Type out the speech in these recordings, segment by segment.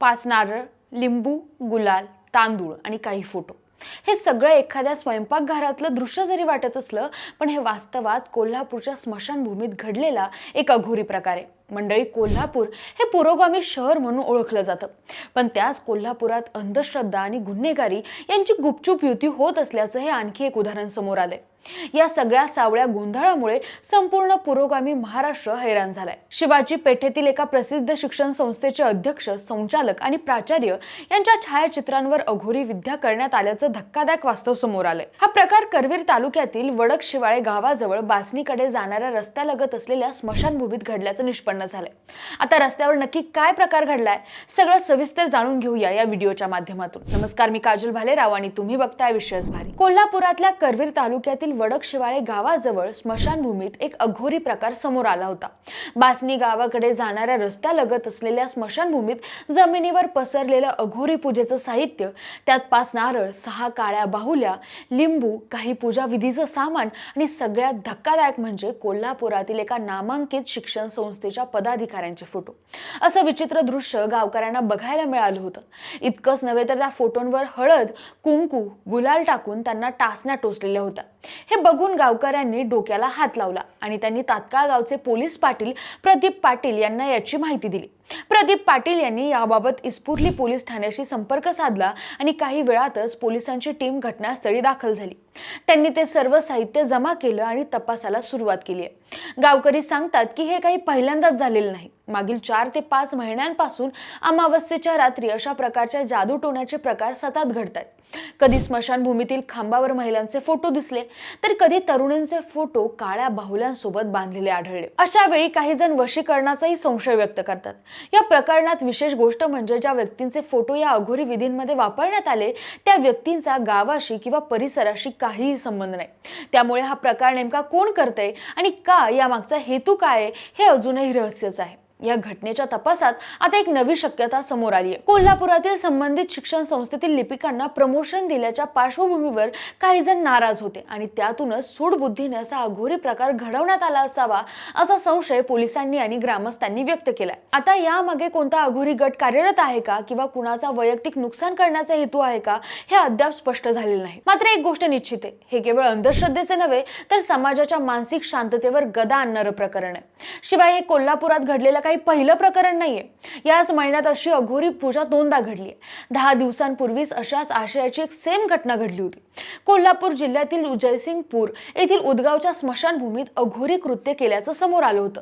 पाच नारळ लिंबू गुलाल तांदूळ आणि काही फोटो. हे सगळं एखाद्या स्वयंपाकघरातलं दृश्य जरी वाटत असलं पण हे वास्तवात कोल्हापूरच्या स्मशानभूमीत घडलेला एक अघोरी प्रकार आहे. मंडळी कोल्हापूर हे पुरोगामी शहर म्हणून ओळखलं जातं. पण त्याच कोल्हापुरात अंधश्रद्धा आणि गुन्हेगारी यांची गुपचूप युती होत असल्याचं हे आणखी एक उदाहरण समोर आलंय. या सगळ्या सावळ्या गोंधळामुळे संपूर्ण पुरोगामी महाराष्ट्र हैराण झालाय. शिवाजी पेठेतील एका प्रसिद्ध शिक्षण संस्थेचे अध्यक्ष संचालक आणि प्राचार्य यांच्या छायाचित्रांवर अघोरी विद्या करण्यात आल्याचं धक्कादायक वास्तव समोर आलंय. हा प्रकार करवीर तालुक्यातील वडक शिवाळे गावाजवळ बासनीकडे जाणाऱ्या रस्त्यालगत असलेल्या स्मशानभूमीत घडल्याचं निष्पन्न झालंय. आता रस्त्यावर नक्की काय प्रकार घडलाय सगळं सविस्तर जाणून घेऊया या व्हिडिओच्या माध्यमातून. नमस्कार मी काजल भालेराव आणि तुम्ही बघताय विश्वास भारी. कोल्हापुरातल्या करवीर तालुक्यातील वडक शिवाळे गावाजवळ स्मशानभूमीत एक अघोरी प्रकार समोर आला होता. बासनी गावाकडे जाणाऱ्या रस्त्यालगत असलेल्या स्मशानभूमीत जमिनीवर पसरलेलं अघोरी पूजेचं साहित्य त्यात पाच नारळ सहा काळ्या बाहुल्या लिंबू काही पूजा विधीचं सामान आणि सगळ्यात धक्कादायक म्हणजे कोल्हापुरातील एका नामांकित शिक्षण संस्थेच्या पदाधिकाऱ्यांचे फोटो. असं विचित्र दृश्य गावकऱ्यांना बघायला मिळालं होतं. इतकंच नव्हे तर त्या फोटोंवर हळद कुंकू गुलाल टाकून त्यांना टाचण्या टोचलेल्या होत्या. हे बघून गावकऱ्यांनी डोक्याला हात लावला आणि त्यांनी तात्काळ गावचे पोलीस पाटील प्रदीप पाटील यांना याची माहिती दिली. प्रदीप पाटील यांनी याबाबत इस्पुर्ली पोलीस ठाण्याशी संपर्क साधला आणि काही वेळातच पोलिसांची टीम घटनास्थळी दाखल झाली. त्यांनी ते सर्व साहित्य जमा केलं आणि तपासाला सुरुवात केली आहे. गावकरी सांगतात की हे काही पहिल्यांदाच झालेलं नाही. मागील चार ते पाच महिन्यांपासून अमावस्येच्या रात्री अशा प्रकारच्या जादूटोण्याचे प्रकार सतत घडतात कधी स्मशानभूमीतील खांबावर महिलांचे फोटो दिसले तर कधी तरुणींचे फोटो काळ्या बाहुल्यांसोबत बांधलेले आढळले. अशा वेळी काही जण वशीकरणाचाही संशय व्यक्त करतात. या प्रकरणात विशेष गोष्ट म्हणजे ज्या व्यक्तींचे फोटो या अघोरी विधींमध्ये वापरण्यात आले त्या व्यक्तींचा गावाशी किंवा परिसराशी काहीही संबंध नाही. त्यामुळे हा प्रकार नेमका कोण करतय आणि का यामागचा हेतू काय आहे, हे अजूनही रहस्यच आहे. या घटनेच्या तपासात आता एक नवी शक्यता समोर आली आहे. कोल्हापुरातील संबंधित शिक्षण संस्थेतील लिपिकांना प्रमोशन दिल्याच्या पार्श्वभूमीवर काही जण नाराज होते आणि त्यातूनच सूडबुद्धीने असा अघोरी प्रकार घडवण्यात आला असावा असा संशय पोलिसांनी आणि ग्रामस्थांनी व्यक्त केलाय. आता यामागे कोणता अघोरी गट कार्यरत आहे का किंवा कुणाचा वैयक्तिक नुकसान करण्याचा हेतू आहे का हे अद्याप स्पष्ट झालेलं नाही. मात्र एक गोष्ट निश्चित आहे. हे केवळ अंधश्रद्धेचे नव्हे तर समाजाच्या मानसिक शांततेवर गदा आणणारं प्रकरण आहे. शिवाय हे कोल्हापुरात घडलेलं काही पहिलं प्रकरण नाहीये. याच महिन्यात अशी अघोरी पूजा दोनदा घडली आहे दहा दिवसांपूर्वीच अशाच आशयाची एक सेम घटना घडली होती. कोल्हापूर जिल्ह्यातील जयसिंगपूर येथील उदगावच्या स्मशानभूमीत अघोरी कृत्य केल्याचं समोर आलं होतं.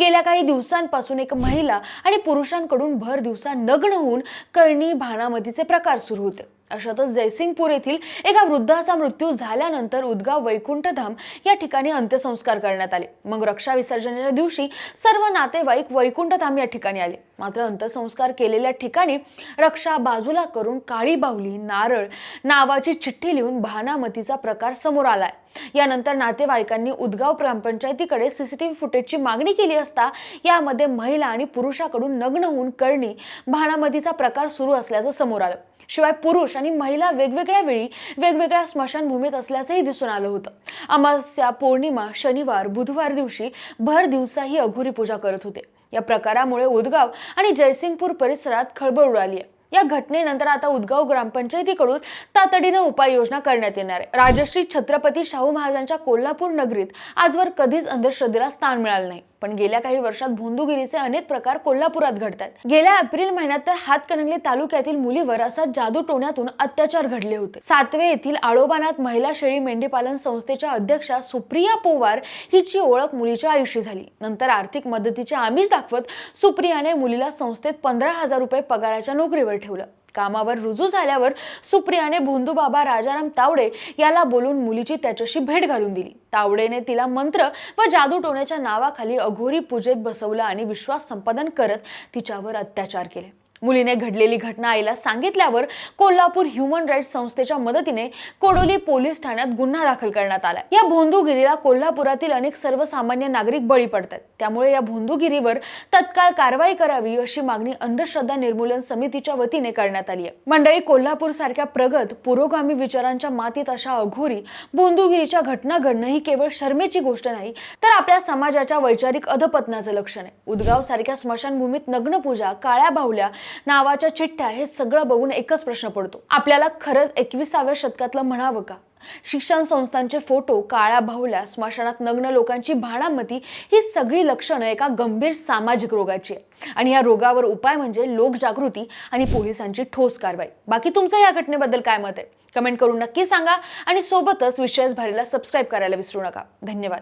गेल्या काही दिवसांपासून एक महिला आणि पुरुषांकडून भर दिवसा नग्न होऊन कळणी भानामतीचे प्रकार सुरू होते. अशातच जयसिंगपूर येथील एका वृद्धाचा मृत्यू झाल्यानंतर उद्गाव वैकुंठधाम या ठिकाणी अंत्यसंस्कार करण्यात आले. मग रक्षा विसर्जनाच्या दिवशी सर्व नातेवाईक वैकुंठधाम या ठिकाणी आले. मात्र अंत्यसंस्कार केलेल्या ठिकाणी रक्षा बाजूला करून काळी बाहुली नारळ नावाची चिठ्ठी लिहून भानामतीचा प्रकार समोर आलाय. यानंतर नातेवाईकांनी उदगाव ग्रामपंचायतीकडे सीसीटीव्ही फुटेजची मागणी केली असता यामध्ये महिला आणि पुरुषाकडून नग्न होऊन करणी भानामतीचा प्रकार सुरू असल्याचं समोर आलं. शिवाय पुरुष आणि महिला वेगवेगळ्या वेळी वेगवेगळ्या स्मशानभूमीत असल्याचंही दिसून आलं होतं. अमावस्या पौर्णिमा शनिवार बुधवार दिवशी भर दिवसाही अघोरी पूजा करत होते. या प्रकारामुळे उदगाव आणि जयसिंगपूर परिसरात खळबळ उडाली आहे. या घटनेनंतर आता उदगाव ग्रामपंचायतीकडून तातडीनं उपाययोजना करण्यात येणार आहे. राजश्री छत्रपती शाहू महाराजांच्या कोल्हापूर नगरीत आजवर कधीच अंधश्रद्धेला स्थान मिळालं नाही. पण गेल्या काही वर्षात भोंदूगिरीचे अनेक प्रकार कोल्हापुरात घडतात. गेल्या एप्रिल महिन्यात तर हातकणंगले तालुक्यातील मुलीवर असा जादू टोण्यातून अत्याचार घडले होते. सातवे येथील आळोबानात महिला शेळी मेंढीपालन संस्थेच्या अध्यक्षा सुप्रिया पोवार हिची ओळख मुलीच्या आयुष्य झाली. नंतर आर्थिक मदतीचे आमिष दाखवत सुप्रियाने मुलीला संस्थेत पंधरा हजार रुपये पगाराच्या नोकरीवर ठेवलं. कामावर रुजू झाल्यावर सुप्रियाने भोंदूबाबा राजाराम तावडे याला बोलून मुलीची त्याच्याशी भेट घालून दिली. तावडेने तिला मंत्र व जादू टोण्याच्या नावाखाली अघोरी पूजेत बसवलं आणि विश्वास संपादन करत तिच्यावर अत्याचार केले. मुलीने घडलेली घटना आईला सांगितल्यावर कोल्हापूर ह्युमन राईट्स संस्थेच्या मदतीने कोडोली पोलीस ठाण्यात गुन्हा दाखल करण्यात आला. या भोंदूगिरीला कोल्हापुरातील अनेक सर्वसामान्य नागरिक बळी पडतात. त्यामुळे या भोंदूगिरीवर तत्काळ कारवाई करावी अशी मागणी अंधश्रद्धा निर्मूलन समितीच्या वतीने करण्यात आली आहे. मंडळी कोल्हापूर सारख्या प्रगत पुरोगामी विचारांच्या मातीत अशा अघोरी भोंदूगिरीच्या घटना घडणं ही केवळ शर्मेची गोष्ट नाही तर आपल्या समाजाच्या वैचारिक अधपतनाचं लक्षण आहे. उदगाव सारख्या स्मशानभूमीत नग्न पूजा काळ्या बाहुल्या नावाच्या चिठ्ठ्या हे सगळं बघून एकच प्रश्न पडतो. आपल्याला खरंच एकविसाव्या शतकातलं म्हणावं का? शिक्षण संस्थांचे फोटो काळ्या बाहुल्या स्मशानात नग्न लोकांची भाणामती ही सगळी लक्षणं एका गंभीर सामाजिक रोगाची आहे आणि या रोगावर उपाय म्हणजे लोकजागृती आणि पोलिसांची ठोस कारवाई. बाकी तुमचं या घटनेबद्दल काय मत आहे? कमेंट करून नक्की सांगा आणि सोबतच विषयच भारीला सबस्क्राईब करायला विसरू नका. धन्यवाद.